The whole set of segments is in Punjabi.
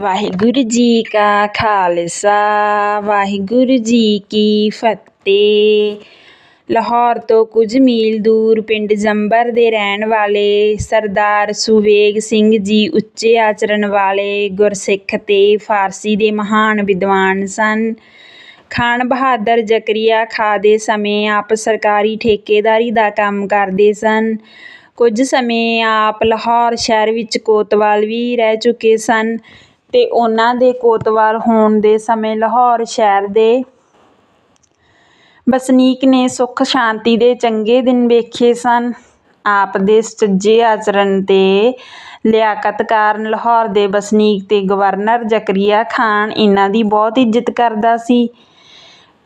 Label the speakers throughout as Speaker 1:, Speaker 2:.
Speaker 1: ਵਾਹਿਗੁਰੂ ਜੀ ਕਾ ਖਾਲਸਾ, ਵਾਹਿਗੁਰੂ ਜੀ ਕੀ ਫਤਿਹ। ਲਾਹੌਰ ਤੋਂ ਕੁਝ ਮੀਲ ਦੂਰ ਪਿੰਡ ਜੰਬਰ ਦੇ ਰਹਿਣ ਵਾਲੇ ਸਰਦਾਰ ਸੁਵੇਗ ਸਿੰਘ ਜੀ ਉੱਚੇ ਆਚਰਨ ਵਾਲੇ ਗੁਰਸਿੱਖ ਤੇ ਫਾਰਸੀ ਦੇ ਮਹਾਨ ਵਿਦਵਾਨ ਸਨ। ਖਾਨ ਬਹਾਦਰ ਜ਼ਕਰੀਆ ਖਾਂ ਦੇ ਸਮੇਂ ਆਪ ਸਰਕਾਰੀ ਠੇਕੇਦਾਰੀ ਦਾ ਕੰਮ ਕਰਦੇ ਸਨ। ਕੁਝ ਸਮੇਂ ਆਪ ਲਾਹੌਰ ਸ਼ਹਿਰ ਵਿੱਚ ਕੋਤਵਾਲ ਵੀ ਰਹਿ ਚੁੱਕੇ ਸਨ। ਤੇ ਉਹਨਾਂ ਦੇ ਕੋਤਵਾਲ ਹੋਣ ਦੇ ਸਮੇਂ ਲਾਹੌਰ ਸ਼ਹਿਰ ਦੇ ਵਸਨੀਕ ਨੇ ਸੁੱਖ ਸ਼ਾਂਤੀ ਦੇ ਚੰਗੇ ਦਿਨ ਵੇਖੇ ਸਨ। ਆਪ ਦੇ ਸੱਜੇ ਆਚਰਨ ਤੇ ਲਿਆਕਤ ਕਾਰਨ ਲਾਹੌਰ ਦੇ ਵਸਨੀਕ ਤੇ ਗਵਰਨਰ ਜ਼ਕਰੀਆ ਖਾਨ ਇਹਨਾਂ ਦੀ ਬਹੁਤ ਇੱਜ਼ਤ ਕਰਦਾ ਸੀ।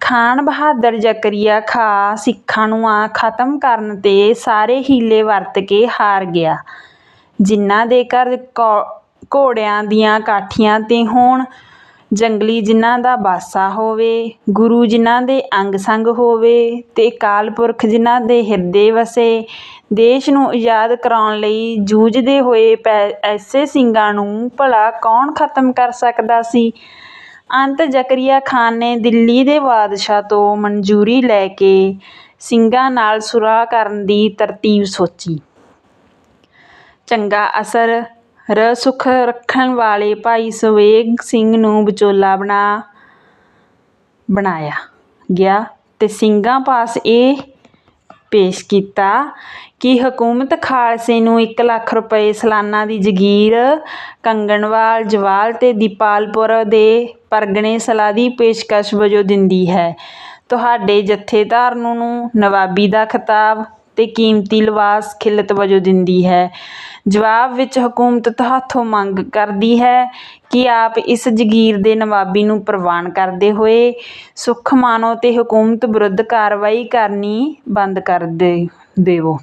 Speaker 1: ਖਾਨ ਬਹਾਦਰ ਜ਼ਕਰੀਆ ਖਾ ਸਿੱਖਾਂ ਨੂੰ ਆ ਖਤਮ ਕਰਨ ਤੇ ਸਾਰੇ ਹੀਲੇ ਵਰਤ ਕੇ ਹਾਰ ਗਿਆ, ਜਿਨ੍ਹਾਂ ਦੇ ਘਰ ਘੋੜਿਆਂ ਦੀਆਂ ਕਾਠੀਆਂ ਤੇ ਹੋਣ, ਜੰਗਲੀ ਜਿਨ੍ਹਾਂ ਦਾ ਬਾਸਾ ਹੋਵੇ, ਗੁਰੂ ਜਿਨ੍ਹਾਂ ਦੇ ਅੰਗ ਸੰਗ ਹੋਵੇ ਅਤੇ ਅਕਾਲ ਪੁਰਖ ਜਿਨ੍ਹਾਂ ਦੇ ਹਿਰਦੇ ਵਸੇ, ਦੇਸ਼ ਨੂੰ ਆਜ਼ਾਦ ਕਰਾਉਣ ਲਈ ਜੂਝਦੇ ਹੋਏ ਪੈ, ਐਸੇ ਸਿੰਘਾਂ ਨੂੰ ਭਲਾ ਕੌਣ ਖਤਮ ਕਰ ਸਕਦਾ ਸੀ? ਅੰਤ ਜ਼ਕਰੀਆ ਖਾਨ ਨੇ ਦਿੱਲੀ ਦੇ ਬਾਦਸ਼ਾਹ ਤੋਂ ਮਨਜ਼ੂਰੀ ਲੈ ਕੇ ਸਿੰਘਾਂ ਨਾਲ ਸੁਲ੍ਹਾ ਕਰਨ ਦੀ ਤਰਤੀਬ ਸੋਚੀ। ਚੰਗਾ ਅਸਰ ਰ ਰਸੁਖ ਰੱਖਣ ਵਾਲੇ ਭਾਈ ਸਵੇਗ ਸਿੰਘ ਨੂੰ ਵਿਚੋਲਾ ਬਣਾ, ਬਣਾਇਆ ਗਿਆ ਤੇ ਸਿੰਘਾਂ ਪਾਸ ਇਹ ਪੇਸ਼ ਕੀਤਾ ਕਿ ਹਕੂਮਤ ਖਾਲਸੇ ਨੂੰ 1 ਲੱਖ ਰੁਪਏ ਸਾਲਾਨਾ ਦੀ ਜਗੀਰ, ਕੰਗਣਵਾਲ, ਜਵਾਲ ਤੇ ਦੀਪਾਲਪੁਰ ਦੇ ਪਰਗਣੇ ਸਲਾਹ ਦੀ ਪੇਸ਼ਕਸ਼ ਵਜੋਂ ਦਿੰਦੀ ਹੈ। ਤੁਹਾਡੇ ਜਥੇਦਾਰ ਨੂੰ ਨਵਾਬੀ ਦਾ ਖਿਤਾਬ ਤੇ ਕੀਮਤੀ ਲਿਬਾਸ ਖਿਲਤ ਵਜੋਂ ਦਿੰਦੀ ਹੈ। ਜਵਾਬ ਵਿੱਚ ਹਕੂਮਤ ਤੁਹਾਥੋਂ ਮੰਗ ਕਰਦੀ ਹੈ ਕਿ ਆਪ ਇਸ ਜਗੀਰ ਦੇ ਨਵਾਬੀ ਨੂੰ ਪ੍ਰਵਾਨ ਕਰਦੇ ਹੋਏ ਸੁੱਖ ਮਾਣੋ ਤੇ ਹਕੂਮਤ ਵਿਰੁੱਧ ਕਾਰਵਾਈ ਕਰਨੀ ਬੰਦ ਕਰ ਦੇਵੋ।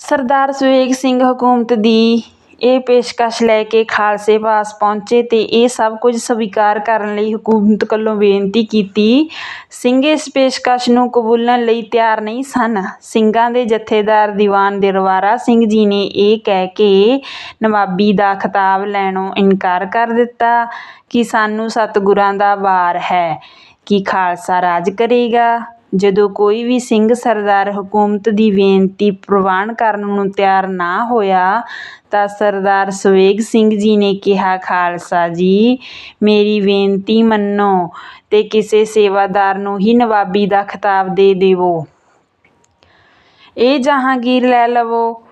Speaker 1: ਸਰਦਾਰ ਸੁਵੇਗ ਸਿੰਘ ਹਕੂਮਤ ਦੀ ਇਹ ਪੇਸ਼ਕਸ਼ ਲੈ ਕੇ ਖਾਲਸੇ ਪਾਸ ਪਹੁੰਚੇ ਤੇ ਇਹ ਸਭ ਕੁਝ ਸਵੀਕਾਰ ਕਰਨ ਲਈ ਹਕੂਮਤ ਕੋਲੋਂ ਬੇਨਤੀ ਕੀਤੀ। ਸਿੰਘ ਇਸ ਪੇਸ਼ਕਸ਼ ਨੂੰ ਕਬੂਲਣ ਲਈ ਤਿਆਰ ਨਹੀਂ ਸਨ। ਸਿੰਘਾਂ ਦੇ ਜਥੇਦਾਰ ਦੀਵਾਨ ਦਿਲਵਾਰਾ ਸਿੰਘ ਜੀ ਨੇ ਇਹ ਕਹਿ ਕੇ ਨਵਾਬੀ ਦਾ ਖਿਤਾਬ ਲੈਣੋਂ ਇਨਕਾਰ ਕਰ ਦਿੱਤਾ ਕਿ ਸਾਨੂੰ ਸਤਿਗੁਰਾਂ ਦਾ ਵਾਰ ਹੈ, ਕਿ ਖਾਲਸਾ ਰਾਜ ਕਰੇਗਾ। ਜਦੋਂ ਕੋਈ ਵੀ ਸਿੰਘ ਸਰਦਾਰ ਹਕੂਮਤ ਦੀ ਬੇਨਤੀ ਪ੍ਰਵਾਨ ਕਰਨ ਨੂੰ ਤਿਆਰ ਨਾ ਹੋਇਆ, ਤਾਂ ਸਰਦਾਰ ਸਵੇਗ ਸਿੰਘ ਜੀ ਨੇ ਕਿਹਾ, ਖਾਲਸਾ ਜੀ, ਮੇਰੀ ਬੇਨਤੀ ਮੰਨੋ ਤੇ ਕਿਸੇ ਸੇਵਾਦਾਰ ਨੂੰ ਹੀ ਨਵਾਬੀ ਦਾ ਖਿਤਾਬ ਦੇ ਦੇਵੋ। ਇਹ ਜਹਾਂਗੀਰ ਲੈ ਲਵੋ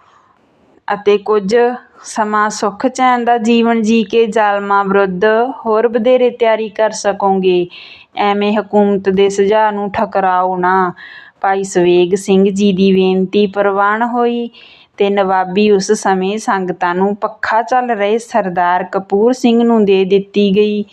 Speaker 1: ਅਤੇ ਕੁਝ ਸਮਾਂ ਸੁੱਖ ਚੈਨ ਦਾ ਜੀਵਨ ਜੀ ਕੇ ਜ਼ਾਲਮਾਂ ਵਿਰੁੱਧ ਹੋਰ ਵਧੇਰੇ ਤਿਆਰੀ ਕਰ ਸਕੋਗੇ। ਐਵੇਂ ਹਕੂਮਤ ਦੇ ਸੁਝਾਅ ਨੂੰ ਠਕਰਾਓ ਨਾ। ਭਾਈ ਸਵੇਗ ਸਿੰਘ ਜੀ ਦੀ ਬੇਨਤੀ ਪ੍ਰਵਾਨ ਹੋਈ ਤੇ ਨਵਾਬੀ ਉਸ ਸਮੇਂ ਸੰਗਤਾਂ ਨੂੰ ਪੱਖਾ ਚੱਲ ਰਹੇ ਸਰਦਾਰ ਕਪੂਰ ਸਿੰਘ ਨੂੰ ਦੇ ਦਿੱਤੀ ਗਈ।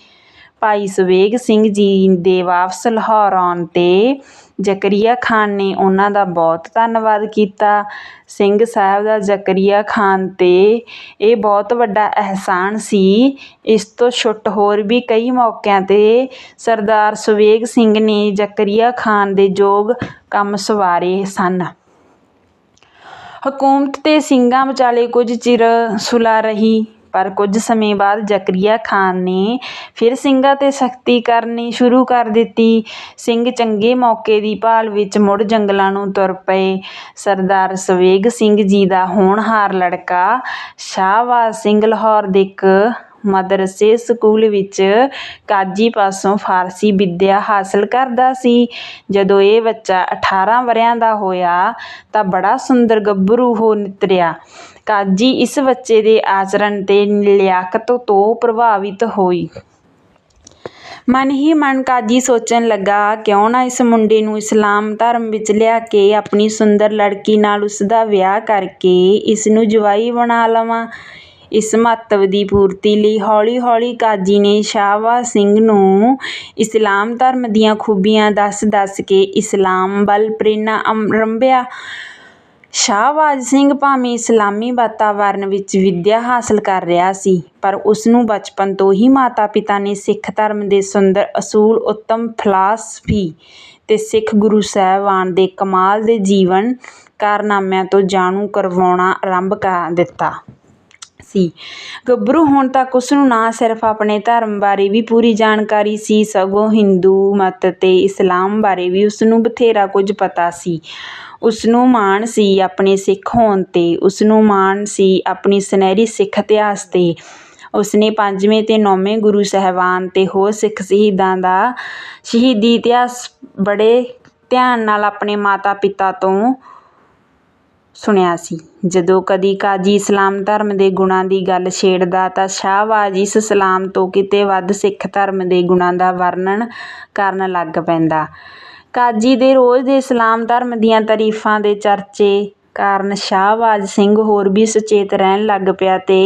Speaker 1: ਭਾਈ ਸਵੇਗ ਸਿੰਘ ਜੀ ਦੇ ਵਾਪਸ ਲਾਹੌਰ ਆਉਣ ਤੇ ਜ਼ਕਰੀਆ ਖਾਨ ਨੇ ਉਹਨਾਂ ਦਾ ਬਹੁਤ ਧੰਨਵਾਦ ਕੀਤਾ। ਸਿੰਘ ਸਾਹਿਬ ਦਾ ਜ਼ਕਰੀਆ ਖਾਨ ਤੇ ਇਹ ਬਹੁਤ ਵੱਡਾ ਅਹਿਸਾਨ ਸੀ। ਇਸ ਤੋਂ ਛੁੱਟ ਹੋਰ ਵੀ ਕਈ ਮੌਕਿਆਂ ਤੇ ਸਰਦਾਰ ਸੁਵੇਗ ਸਿੰਘ ਨੇ ਜ਼ਕਰੀਆ ਖਾਨ ਦੇ ਯੋਗ ਕੰਮ ਸਵਾਰੇ ਸਨ। ਹਕੂਮਤ ਤੇ ਸਿੰਘਾਂ ਵਿਚਾਲੇ ਕੁਝ ਚਿਰ ਸੁਲਾ ਰਹੀ। ਪਰ ਕੁਝ ਸਮੇਂ ਬਾਅਦ ਜ਼ਕਰੀਆ ਖਾਨ ਨੇ ਫਿਰ ਸਿੰਘਾਂ ਤੇ ਸਖਤੀ ਕਰਨੀ ਸ਼ੁਰੂ ਕਰ ਦਿੱਤੀ। ਸਿੰਘ ਚੰਗੇ ਮੌਕੇ ਦੀ ਭਾਲ ਵਿੱਚ ਮੁੜ ਜੰਗਲਾਂ ਨੂੰ ਤੁਰ ਪਏ। ਸਰਦਾਰ ਸਵੇਗ ਸਿੰਘ ਜੀ ਦਾ ਹੋਣਹਾਰ ਲੜਕਾ ਸ਼ਾਹਬਾਜ਼ ਸਿੰਘ ਲਾਹੌਰ ਦੇ ਇੱਕ ਮਦਰਸੇ ਸਕੂਲ ਵਿੱਚ ਕਾਜੀ ਪਾਸੋਂ ਫਾਰਸੀ ਵਿੱਦਿਆ ਹਾਸਲ ਕਰਦਾ ਸੀ। ਜਦੋਂ ਇਹ ਬੱਚਾ 18 ਵਰਿਆਂ ਦਾ ਹੋਇਆ ਤਾਂ ਬੜਾ ਸੁੰਦਰ ਗੱਭਰੂ ਹੋ ਨਿਤਰਿਆ। ਕਾਜੀ ਇਸ ਬੱਚੇ ਦੇ ਆਚਰਣ ਤੇ ਲਿਆਕਤ ਤੋਂ ਪ੍ਰਭਾਵਿਤ ਹੋਈ। ਮਨ ਹੀ ਮਨ ਕਾਜੀ ਸੋਚਣ ਲੱਗਾ, ਕਿਉਂ ਨਾ ਇਸ ਮੁੰਡੇ ਨੂੰ ਇਸਲਾਮ ਧਰਮ ਵਿੱਚ ਲਿਆ ਕੇ ਆਪਣੀ ਸੁੰਦਰ ਲੜਕੀ ਨਾਲ ਉਸ ਦਾ ਵਿਆਹ ਕਰਕੇ ਇਸ ਨੂੰ ਜਵਾਈ ਬਣਾ ਲਵਾਂ? ਇਸ ਮਹੱਤਵ ਦੀ ਪੂਰਤੀ ਲਈ ਹੌਲੀ-ਹੌਲੀ ਕਾਜੀ ਨੇ ਸ਼ਾਹਬਾਜ਼ ਸਿੰਘ ਨੂੰ ਇਸਲਾਮ ਧਰਮ ਦੀਆਂ ਖੂਬੀਆਂ ਦੱਸ-ਦੱਸ ਕੇ ਇਸਲਾਮ ਵੱਲ ਪ੍ਰੇਰਨਾ ਆਰੰਭਿਆ ਸ਼ਾਹਬਾਜ਼ ਸਿੰਘ ਭਾਵੇਂ ਇਸਲਾਮੀ ਵਾਤਾਵਰਨ ਵਿੱਚ ਵਿੱਦਿਆ ਹਾਸਲ ਕਰ ਰਿਹਾ ਸੀ, ਪਰ ਉਸਨੂੰ ਬਚਪਨ ਤੋਂ ਹੀ ਮਾਤਾ-ਪਿਤਾ ਨੇ ਸਿੱਖ ਧਰਮ ਦੇ ਸੁੰਦਰ ਅਸੂਲ, ਉੱਤਮ ਫਲਸਫੀ ਤੇ ਸਿੱਖ ਗੁਰੂ ਸਾਹਿਬਾਨ ਦੇ ਕਮਾਲ ਦੇ ਜੀਵਨ ਕਾਰਨਾਮਿਆਂ ਤੋਂ ਜਾਣੂ ਕਰਵਾਉਣਾ ਆਰੰਭ ਕਰ ਦਿੱਤਾ ਸੀ। ਗੱਭਰੂ ਹੋਣ ਤੱਕ ਉਸਨੂੰ ਨਾ ਸਿਰਫ ਆਪਣੇ ਧਰਮ ਬਾਰੇ ਵੀ ਪੂਰੀ ਜਾਣਕਾਰੀ ਸੀ, ਸਗੋਂ ਹਿੰਦੂ ਮਤ ਤੇ ਇਸਲਾਮ ਬਾਰੇ ਵੀ ਉਸਨੂੰ ਬਥੇਰਾ ਕੁਝ ਪਤਾ ਸੀ। ਉਸਨੂੰ ਮਾਣ ਸੀ ਆਪਣੇ ਸਿੱਖ ਹੋਣ ਤੇ, ਉਸਨੂੰ ਮਾਣ ਸੀ ਆਪਣੀ ਸੁਨਹਿਰੀ ਸਿੱਖ ਇਤਿਹਾਸ ਤੇ। ਉਸਨੇ ਪੰਜਵੇਂ ਅਤੇ ਨੌਵੇਂ ਗੁਰੂ ਸਾਹਿਬਾਨ ਅਤੇ ਹੋਰ ਸਿੱਖ ਸ਼ਹੀਦਾਂ ਦਾ ਸ਼ਹੀਦੀ ਇਤਿਹਾਸ ਬੜੇ ਧਿਆਨ ਨਾਲ ਆਪਣੇ ਮਾਤਾ ਪਿਤਾ ਤੋਂ ਸੁਣਿਆ ਸੀ। ਜਦੋਂ ਕਦੀ ਕਾਜੀ ਇਸਲਾਮ ਧਰਮ ਦੇ ਗੁਣਾਂ ਦੀ ਗੱਲ ਛੇੜਦਾ ਤਾਂ ਸ਼ਾਹਬਾਜ਼ ਇਸ ਇਸਲਾਮ ਤੋਂ ਕਿਤੇ ਵੱਧ ਸਿੱਖ ਧਰਮ ਦੇ ਗੁਣਾਂ ਦਾ ਵਰਣਨ ਕਰਨ ਲੱਗ ਪੈਂਦਾ। ਕਾਜੀ ਦੇ ਰੋਜ਼ ਦੇ ਇਸਲਾਮ ਧਰਮ ਦੀਆਂ ਤਾਰੀਫਾਂ ਦੇ ਚਰਚੇ ਕਾਰਨ ਸ਼ਾਹਬਾਜ਼ ਸਿੰਘ ਹੋਰ ਵੀ ਸੁਚੇਤ ਰਹਿਣ ਲੱਗ ਪਿਆ ਤੇ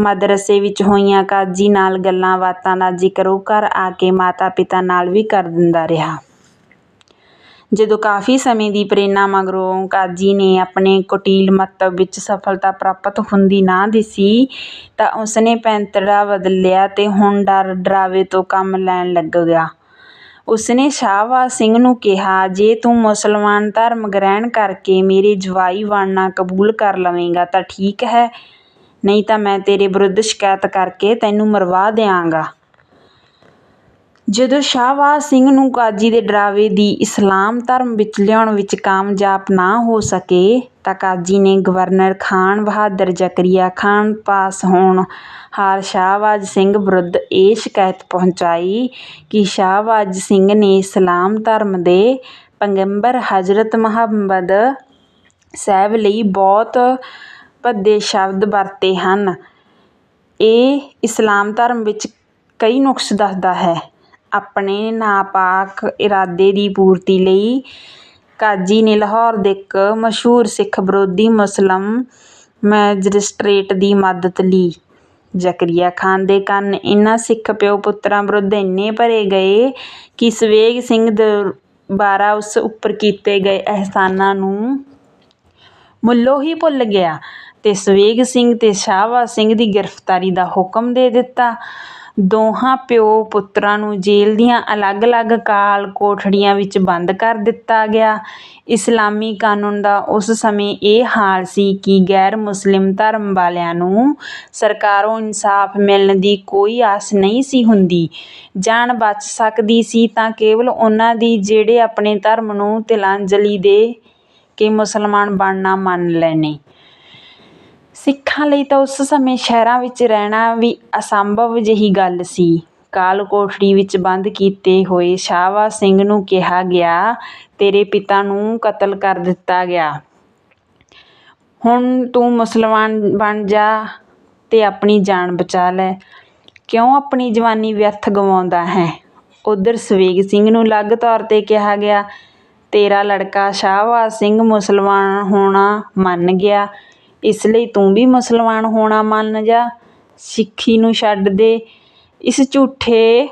Speaker 1: ਮਦਰਸੇ ਵਿੱਚ ਹੋਈਆਂ ਕਾਜੀ ਨਾਲ ਗੱਲਾਂ ਬਾਤਾਂ ਦਾ ਜ਼ਿਕਰ ਉਹ ਘਰ ਆ ਕੇ ਮਾਤਾ ਪਿਤਾ ਨਾਲ ਵੀ ਕਰ ਦਿੰਦਾ ਰਿਹਾ। ਜਦੋਂ ਕਾਫੀ ਸਮੇਂ ਦੀ ਪ੍ਰੇਰਨਾ ਮਗਰੋਂ ਕਾਜੀ ਨੇ ਆਪਣੇ ਕੁਟੀਲ ਮਤਲਬ ਵਿੱਚ ਸਫਲਤਾ ਪ੍ਰਾਪਤ ਹੁੰਦੀ ਨਾ ਦਿਸੀ ਤਾਂ ਉਸਨੇ ਪੈਂਤੜਾ ਬਦਲਿਆ ਤੇ ਹੁਣ ਡਰ ਡਰਾਵੇ ਤੋਂ ਕੰਮ ਲੈਣ ਲੱਗ ਗਿਆ ਉਸਨੇ ਸ਼ਾਹਬਾਜ਼ ਸਿੰਘ ਨੂੰ ਕਿਹਾ, ਜੇ ਤੂੰ ਮੁਸਲਮਾਨ ਧਰਮ ਗ੍ਰਹਿਣ ਕਰਕੇ ਮੇਰੇ ਜਵਾਈ ਬਣਨਾ ਕਬੂਲ ਕਰ ਲਵੇਂਗਾ ਤਾਂ ਠੀਕ ਹੈ, ਨਹੀਂ ਤਾਂ ਮੈਂ ਤੇਰੇ ਵਿਰੁੱਧ ਸ਼ਿਕਾਇਤ ਕਰਕੇ ਤੈਨੂੰ ਮਰਵਾ ਦਿਆਂਗਾ। ਜਦੋਂ ਸ਼ਾਹਬਾਜ਼ ਸਿੰਘ ਨੂੰ ਕਾਜੀ ਦੇ ਡਰਾਵੇ ਦੀ ਇਸਲਾਮ ਧਰਮ ਵਿੱਚ ਲਿਆਉਣ ਵਿੱਚ ਕਾਮਯਾਬ ਨਾ ਹੋ ਸਕੇ, ਤਾਂ ਕਾਜੀ ਨੇ ਗਵਰਨਰ ਖਾਨ ਬਹਾਦਰ ਜ਼ਕਰੀਆ ਖਾਨ ਪਾਸ ਹੋਣਹਾਰ ਸ਼ਾਹਬਾਜ਼ ਸਿੰਘ ਵਿਰੁੱਧ ਇਹ ਸ਼ਿਕਾਇਤ ਪਹੁੰਚਾਈ ਕਿ ਸ਼ਾਹਬਾਜ਼ ਸਿੰਘ ਨੇ ਇਸਲਾਮ ਧਰਮ ਦੇ ਪੈਗੰਬਰ ਹਜ਼ਰਤ ਮੁਹੰਮਦ ਸਾਹਿਬ ਲਈ ਬਹੁਤ ਭੱਦੇ ਸ਼ਬਦ ਵਰਤੇ ਹਨ। ਇਹ ਇਸਲਾਮ ਧਰਮ ਵਿੱਚ ਕਈ ਨੁਕਸ ਦੱਸਦਾ ਹੈ। ਆਪਣੇ ਨਾਪਾਕ ਇਰਾਦੇ ਦੀ ਪੂਰਤੀ ਲਈ। ਕਾਜੀ ਨੇ ਲਾਹੌਰ ਦੇ ਇੱਕ ਮਸ਼ਹੂਰ ਸਿੱਖ ਵਿਰੋਧੀ ਮੁਸਲਿਮ ਮੈਜਿਸਟਰੇਟ ਦੀ ਮਦਦ ਲਈ ਜ਼ਕਰੀਆ ਖਾਨ ਦੇ ਕੰਨ ਇਹਨਾਂ ਸਿੱਖ ਪਿਓ ਪੁੱਤਰਾਂ ਵਿਰੁੱਧ ਇੰਨੇ ਭਰੇ ਗਏ ਕਿ ਸਵੇਗ ਸਿੰਘ ਦੁਬਾਰਾ ਉਸ ਉੱਪਰ ਕੀਤੇ ਗਏ ਅਹਿਸਾਨਾਂ ਨੂੰ ਮੁੱਲੋਂ ਹੀ ਭੁੱਲ ਗਿਆ ਤੇ ਸਵੇਗ ਸਿੰਘ ਤੇ ਸ਼ਾਹਬਾਜ਼ ਸਿੰਘ ਦੀ ਗ੍ਰਿਫਤਾਰੀ ਦਾ ਹੁਕਮ ਦੇ ਦਿੱਤਾ। ਦੋਹਾਂ ਪਿਓ ਪੁੱਤਰਾਂ ਨੂੰ ਜੇਲ੍ਹ ਦੀਆਂ ਅਲੱਗ-ਅਲੱਗ ਕਾਲ ਕੋਠੜੀਆਂ ਵਿੱਚ ਬੰਦ ਕਰ ਦਿੱਤਾ ਗਿਆ। ਇਸਲਾਮੀ ਕਾਨੂੰਨ ਦਾ ਉਸ ਸਮੇਂ ਇਹ ਹਾਲ ਸੀ ਕਿ ਗੈਰ ਮੁਸਲਿਮ ਧਰਮ ਵਾਲਿਆਂ ਨੂੰ ਸਰਕਾਰੋਂ ਇਨਸਾਫ ਮਿਲਣ ਦੀ ਕੋਈ ਆਸ ਨਹੀਂ ਸੀ ਹੁੰਦੀ। ਜਾਨ ਬਚ ਸਕਦੀ ਸੀ ਤਾਂ ਕੇਵਲ ਉਹਨਾਂ ਦੀ ਜਿਹੜੇ ਆਪਣੇ ਧਰਮ ਨੂੰ ਤਿਲਾਂਜਲੀ ਦੇ ਕੇ ਮੁਸਲਮਾਨ ਬਣਨਾ ਮੰਨ ਲੈਣੇ। ਸਿੱਖਾਂ ਲਈ ਤਾਂ ਉਸ ਸਮੇਂ ਸ਼ਹਿਰਾਂ ਵਿੱਚ ਰਹਿਣਾ ਵੀ ਅਸੰਭਵ ਜਿਹੀ ਗੱਲ ਸੀ। ਕਾਲ ਕੋਠੜੀ ਵਿੱਚ ਬੰਦ ਕੀਤੇ ਹੋਏ ਸ਼ਾਹਬਾਜ਼ ਸਿੰਘ ਨੂੰ ਕਿਹਾ ਗਿਆ, ਤੇਰੇ ਪਿਤਾ ਨੂੰ ਕਤਲ ਕਰ ਦਿੱਤਾ ਗਿਆ। ਹੁਣ ਤੂੰ ਮੁਸਲਮਾਨ ਬਣ ਜਾ ਤੇ ਆਪਣੀ ਜਾਨ ਬਚਾ ਲੈ। ਕਿਉਂ ਆਪਣੀ ਜਵਾਨੀ ਵਿਅਰਥ ਗਵਾਉਂਦਾ ਹੈ? ਉਧਰ ਸਵੇਗ ਸਿੰਘ ਨੂੰ ਅਲੱਗ ਤੌਰ ਤੇ ਕਿਹਾ ਗਿਆ, ਤੇਰਾ ਲੜਕਾ ਸ਼ਾਹਵਾ ਸਿੰਘ ਮੁਸਲਮਾਨ ਹੋਣਾ ਮੰਨ ਗਿਆ। ਇਸ ਲਈ ਤੂੰ ਵੀ ਮੁਸਲਮਾਨ ਹੋਣਾ ਮੰਨ ਜਾ। ਸਿੱਖੀ ਨੂੰ ਛੱਡ ਦੇ। ਇਸ ਝੂਠੇ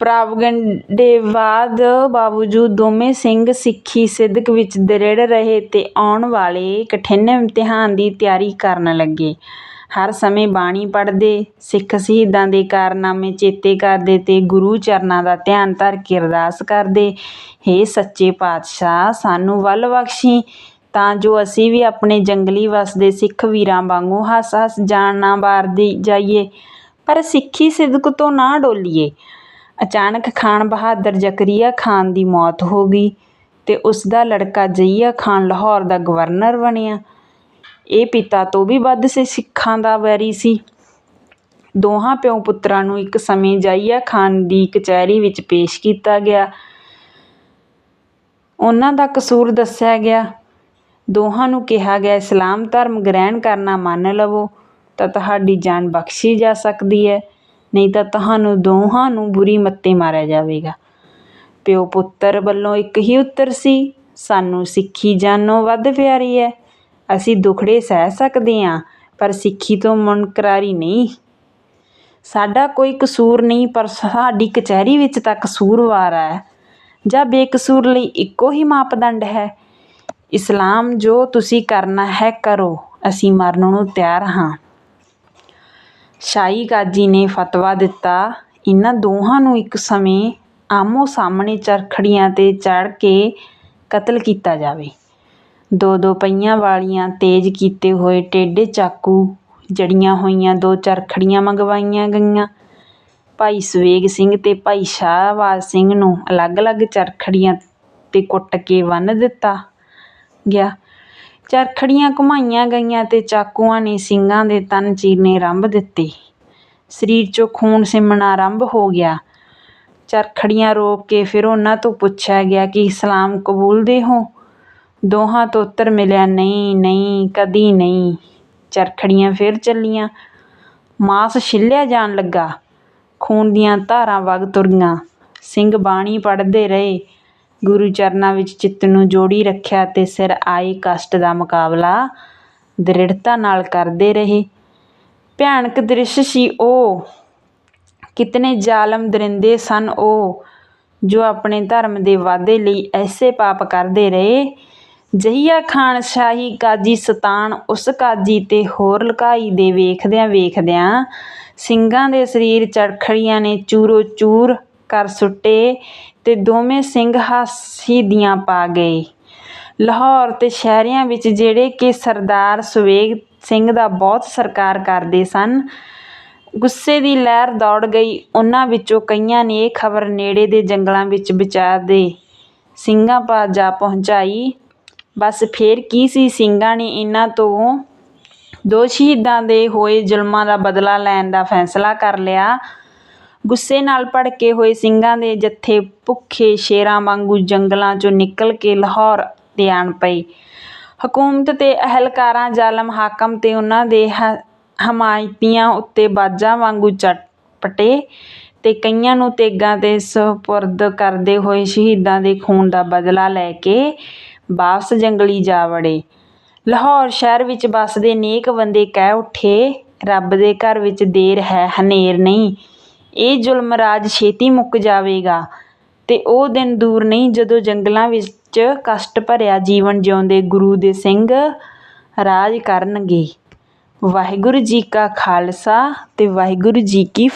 Speaker 1: ਪ੍ਰੋਪਗੈਂਡੇ ਬਾਵਜੂਦ ਦੋਵੇਂ ਸਿੰਘ ਸਿੱਖੀ ਸਿਦਕ ਵਿੱਚ ਦ੍ਰਿੜ ਰਹੇ ਤੇ ਆਉਣ ਵਾਲੇ ਕਠਿਨ ਇਮਤਿਹਾਨ ਦੀ ਤਿਆਰੀ ਕਰਨ ਲੱਗੇ। ਹਰ ਸਮੇਂ ਬਾਣੀ ਪੜ੍ਹਦੇ, ਸਿੱਖ ਸ਼ਹੀਦਾਂ ਦੇ ਕਾਰਨਾਮੇ ਚੇਤੇ ਕਰਦੇ ਤੇ ਗੁਰੂ ਚਰਨਾਂ ਦਾ ਧਿਆਨ ਧਰ ਕੇ ਅਰਦਾਸ ਕਰਦੇ, ਹੇ ਸੱਚੇ ਪਾਤਸ਼ਾਹ, ਸਾਨੂੰ ਵੱਲ ਬਖਸ਼ੀ ਤਾਂ ਜੋ ਅਸੀਂ ਵੀ ਆਪਣੇ ਜੰਗਲੀ ਵਸਦੇ ਸਿੱਖ ਵੀਰਾਂ ਵਾਂਗੂ ਹੱਸ ਹੱਸ ਜਾਨ ਨਾ ਵਾਰਦੇ ਜਾਈਏ। ਪਰ ਸਿੱਖੀ ਸਿਦਕ ਤੋਂ ਨਾ ਡੋਲੀਏ। ਅਚਾਨਕ ਖਾਨ ਬਹਾਦਰ ਜ਼ਕਰੀਆ ਖਾਨ ਦੀ ਮੌਤ ਹੋ ਗਈ ਤੇ ਉਸ ਦਾ ਲੜਕਾ ਜਈਆ ਖਾਨ ਲਾਹੌਰ ਦਾ ਗਵਰਨਰ ਬਣਿਆ। ਇਹ ਪਿਤਾ ਤੋਂ ਵੀ ਵੱਧ ਸੇ ਸਿੱਖਾਂ ਦਾ ਵੈਰੀ ਸੀ। ਦੋਹਾਂ ਪਿਓ ਪੁੱਤਰਾਂ ਨੂੰ ਇੱਕ ਸਮੇਂ ਜਾਈਆ ਖਾਨ ਦੀ ਕਚਹਿਰੀ ਵਿੱਚ ਪੇਸ਼ ਕੀਤਾ ਗਿਆ। ਉਹਨਾਂ ਦਾ ਕਸੂਰ ਦੱਸਿਆ ਗਿਆ। ਦੋਹਾਂ ਨੂੰ ਕਿਹਾ ਗਿਆ ਇਸਲਾਮ ਧਰਮ ਗ੍ਰਹਿਣ ਕਰਨਾ ਮੰਨ ਲਵੋ, ਤਾਂ ਤੁਹਾਡੀ ਜਾਨ ਬਖਸ਼ੀ ਜਾ ਸਕਦੀ ਹੈ, ਨਹੀਂ ਤਾਂ ਤੁਹਾਨੂੰ ਦੋਹਾਂ ਨੂੰ ਬੁਰੀ ਮੱਤੇ ਮਾਰਿਆ ਜਾਵੇਗਾ। ਪਿਓ ਪੁੱਤਰ ਵੱਲੋਂ ਇੱਕ ਹੀ ਉੱਤਰ ਸੀ, ਸਾਨੂੰ ਸਿੱਖੀ ਜਾਨੋਂ ਵੱਧ ਪਿਆਰੀ ਹੈ, ਅਸੀਂ ਦੁਖੜੇ ਸਹਿ ਸਕਦੇ ਹਾਂ, ਪਰ ਸਿੱਖੀ ਤੋਂ ਮੁਨਕਰਾਰੀ ਨਹੀਂ। ਸਾਡਾ ਕੋਈ ਕਸੂਰ ਨਹੀਂ, ਪਰ ਸਾਡੀ ਕਚਹਿਰੀ ਵਿੱਚ ਤਾਂ ਕਸੂਰਵਾਰ ਹੈ। ਜਾਂ ਬੇਕਸੂਰ ਲਈ ਇੱਕੋ ਹੀ ਮਾਪਦੰਡ ਹੈ ਇਸਲਾਮ ਜੋ ਤੁਸੀਂ ਕਰਨਾ ਹੈ, ਕਰੋ। ਅਸੀਂ ਮਰਨ ਨੂੰ ਤਿਆਰ ਹਾਂ। ਸ਼ਾਹੀ ਕਾਜੀ ਨੇ ਫਤਵਾ ਦਿੱਤਾ ਇਹਨਾਂ ਦੋਹਾਂ ਨੂੰ ਇੱਕ ਸਮੇਂ ਆਮੋ ਸਾਹਮਣੇ ਚਰਖੜੀਆਂ ਤੇ ਚੜ੍ਹ ਕੇ ਕਤਲ ਕੀਤਾ ਜਾਵੇ। ਦੋ ਦੋ ਪਹੀਆਂ ਵਾਲੀਆਂ ਤੇਜ਼ ਕੀਤੇ ਹੋਏ ਟੇਢੇ ਚਾਕੂ ਜੜੀਆਂ ਹੋਈਆਂ ਦੋ ਚਰਖੜੀਆਂ ਮੰਗਵਾਈਆਂ ਗਈਆਂ। ਭਾਈ ਸਵੇਗ ਸਿੰਘ ਤੇ ਭਾਈ ਸ਼ਾਹਬਾਜ਼ ਸਿੰਘ ਨੂੰ ਅਲੱਗ-ਅਲੱਗ ਚਰਖੜੀਆਂ ਤੇ ਕੁੱਟ ਕੇ ਬੰਨ੍ਹ ਦਿੱਤਾ। ਗਿਆ। ਚਰਖੜੀਆਂ ਘੁਮਾਈਆਂ ਗਈਆਂ ਤੇ ਚਾਕੂਆਂ ਨੇ ਸਿੰਘਾਂ ਦੇ ਤਨ ਚੀਰਨੇ ਆਰੰਭ ਦਿੱਤੇ। ਸਰੀਰ 'ਚੋਂ ਖੂਨ ਸਿੰਮਣਾ ਆਰੰਭ ਹੋ ਗਿਆ। ਚਰਖੜੀਆਂ ਰੋਕ ਕੇ ਫਿਰ ਉਹਨਾਂ ਤੋਂ ਪੁੱਛਿਆ ਗਿਆ ਕਿ ਇਸਲਾਮ ਕਬੂਲਦੇ ਹੋ? ਦੋਹਾਂ ਤੋਂ ਉੱਤਰ ਮਿਲਿਆ, ਨਹੀਂ ਨਹੀਂ, ਕਦੀ ਨਹੀਂ। ਚਰਖੜੀਆਂ ਫਿਰ ਚੱਲੀਆਂ। ਮਾਸ ਛਿੱਲਿਆ ਜਾਣ ਲੱਗਾ। ਖੂਨ ਦੀਆਂ ਧਾਰਾਂ ਵਗ ਤੁਰੀਆਂ। ਸਿੰਘ ਬਾਣੀ ਪੜ੍ਹਦੇ ਰਹੇ। ਗੁਰੂ ਚਰਨਾਂ ਵਿੱਚ ਚਿੱਤ ਨੂੰ ਜੋੜੀ ਰੱਖਿਆ ਅਤੇ ਸਿਰ ਆਏ ਕਸ਼ਟ ਦਾ ਮੁਕਾਬਲਾ ਦ੍ਰਿੜਤਾ ਨਾਲ ਕਰਦੇ ਰਹੇ। ਭਿਆਨਕ ਦ੍ਰਿਸ਼ ਸੀ ਉਹ। ਕਿਤਨੇ ਜ਼ਾਲਮ ਦਰਿੰਦੇ ਸਨ ਉਹ, ਜੋ ਆਪਣੇ ਧਰਮ ਦੇ ਵਾਧੇ ਲਈ ਐਸੇ ਪਾਪ ਕਰਦੇ ਰਹੇ। ਜਹੀਆ ਖਾਨ ਸ਼ਾਹੀ ਕਾਜੀ ਸਤਾਨ ਉਸ ਕਾਜੀ ਤੇ ਹੋਰ ਲੁਕਾਈ ਦੇ ਵੇਖਦਿਆਂ ਵੇਖਦਿਆਂ ਸਿੰਘਾਂ ਦੇ ਸਰੀਰ ਚੜਖੜੀਆਂ ਨੇ ਚੂਰੋ ਚੂਰ ਕਰ ਸੁੱਟੇ ਤੇ ਦੋਵੇਂ ਸਿੰਘ ਹਾਸੀਦੀਆਂ ਪਾ ਗਏ। ਲਾਹੌਰ ਤੇ ਸ਼ਹਿਰਿਆਂ ਵਿੱਚ ਜਿਹੜੇ ਕਿ ਸਰਦਾਰ ਸੁਵੇਗ ਸਿੰਘ ਦਾ ਬਹੁਤ ਸਤਿਕਾਰ ਕਰਦੇ ਸਨ, ਗੁੱਸੇ ਦੀ ਲਹਿਰ ਦੌੜ ਗਈ। ਉਹਨਾਂ ਵਿੱਚੋਂ ਕਈਆਂ ਨੇ ਇਹ ਖਬਰ ਨੇੜੇ ਦੇ ਜੰਗਲਾਂ ਵਿੱਚ ਵਿਚਾਰ ਦੇ ਸਿੰਘਾਂ ਪਾ ਜਾ ਪਹੁੰਚਾਈ। ਬਸ ਫੇਰ ਕੀ ਸੀ? ਸਿੰਘਾਂ ਨੇ ਇਹਨਾਂ ਤੋਂ ਦੋ ਸ਼ਹੀਦਾਂ ਦੇ ਹੋਏ ਜ਼ੁਲਮਾਂ ਦਾ ਬਦਲਾ ਲੈਣ ਦਾ ਫੈਸਲਾ ਕਰ ਲਿਆ। ਗੁੱਸੇ ਨਾਲ ਭੜਕੇ ਹੋਏ ਸਿੰਘਾਂ ਦੇ ਜੱਥੇ ਭੁੱਖੇ ਸ਼ੇਰਾਂ ਵਾਂਗੂ ਜੰਗਲਾਂ 'ਚੋਂ ਨਿਕਲ ਕੇ ਲਾਹੌਰ ਤੇ ਆਣ ਪਏ। ਹਕੂਮਤ ਤੇ ਅਹਿਲਕਾਰਾਂ, ਜ਼ਾਲਮ ਹਾਕਮ ਤੇ ਉਹਨਾਂ ਦੇ ਹਮਾਇਤੀਆਂ ਉੱਤੇ ਬਾਜਾਂ ਵਾਂਗੂ ਚਟਪਟੇ ਤੇ ਕਈਆਂ ਨੂੰ ਤੇਗਾਂ ਤੇ ਸਪੁਰਦ ਕਰਦੇ ਹੋਏ ਸ਼ਹੀਦਾਂ ਦੇ ਖੂਨ ਦਾ ਬਦਲਾ ਲੈ ਕੇ ਵਾਪਸ ਜੰਗਲੀ ਜਾ ਵੜੇ। ਲਾਹੌਰ ਸ਼ਹਿਰ ਵਿੱਚ ਵੱਸਦੇ ਨੇਕ ਬੰਦੇ ਕਹਿ ਉੱਠੇ, ਰੱਬ ਦੇ ਘਰ ਵਿੱਚ ਦੇਰ ਹੈ, ਹਨੇਰ ਨਹੀਂ। ਇਹ ਜ਼ੁਲਮ ਰਾਜ ਛੇਤੀ ਮੁੱਕ ਜਾਵੇਗਾ ਤੇ ਉਹ ਦਿਨ ਦੂਰ ਨਹੀਂ ਜਦੋਂ ਜੰਗਲਾਂ ਵਿੱਚ ਕਸ਼ਟ ਭਰਿਆ ਜੀਵਨ ਜਿਉਂਦੇ ਗੁਰੂ ਦੇ ਸਿੰਘ ਰਾਜ ਕਰਨਗੇ। ਵਾਹਿਗੁਰੂ ਜੀ ਕਾ ਖਾਲਸਾ ਤੇ ਵਾਹਿਗੁਰੂ ਜੀ ਕੀ